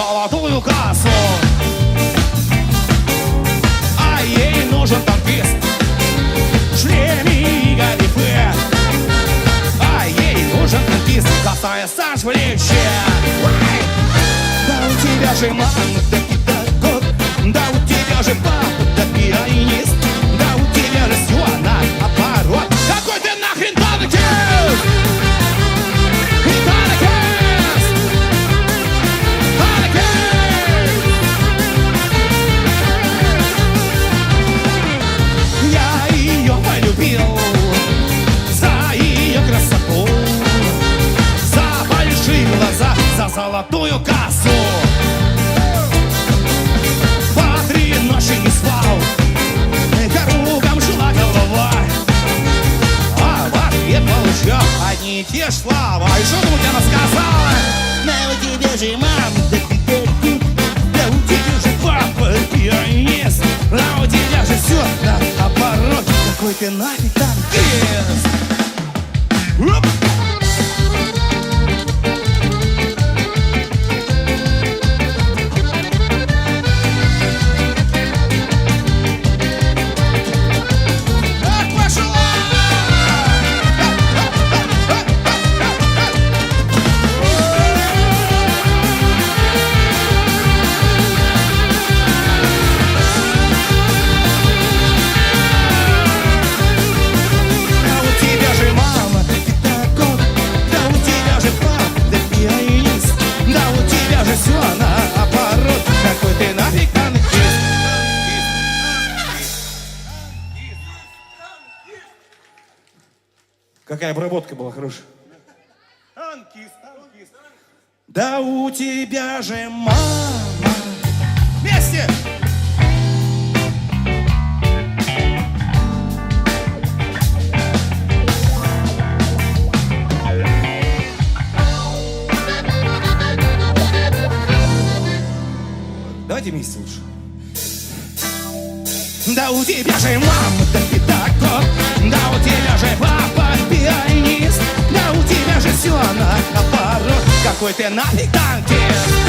золотую кассу. А ей нужен танкист. В и галифе А ей нужен танкист, касая Саш в лече Да у тебя же манты. Золотую косу. По три ночи не спал, кругом жила голова, а в ответ получал одни и те ж слова. И что тут она сказала? Да у тебя же мама, да педагог, да у тебя же папа пианист, да у тебя же все наоборот. Какой ты нафиг танкист? Оп! Какая обработка была хорошая. Танкист, танкист. Да у тебя же мама. Вместе! Давайте вместе лучше. Да у тебя же мама, да педагог, да у тебя же пианист, да у тебя же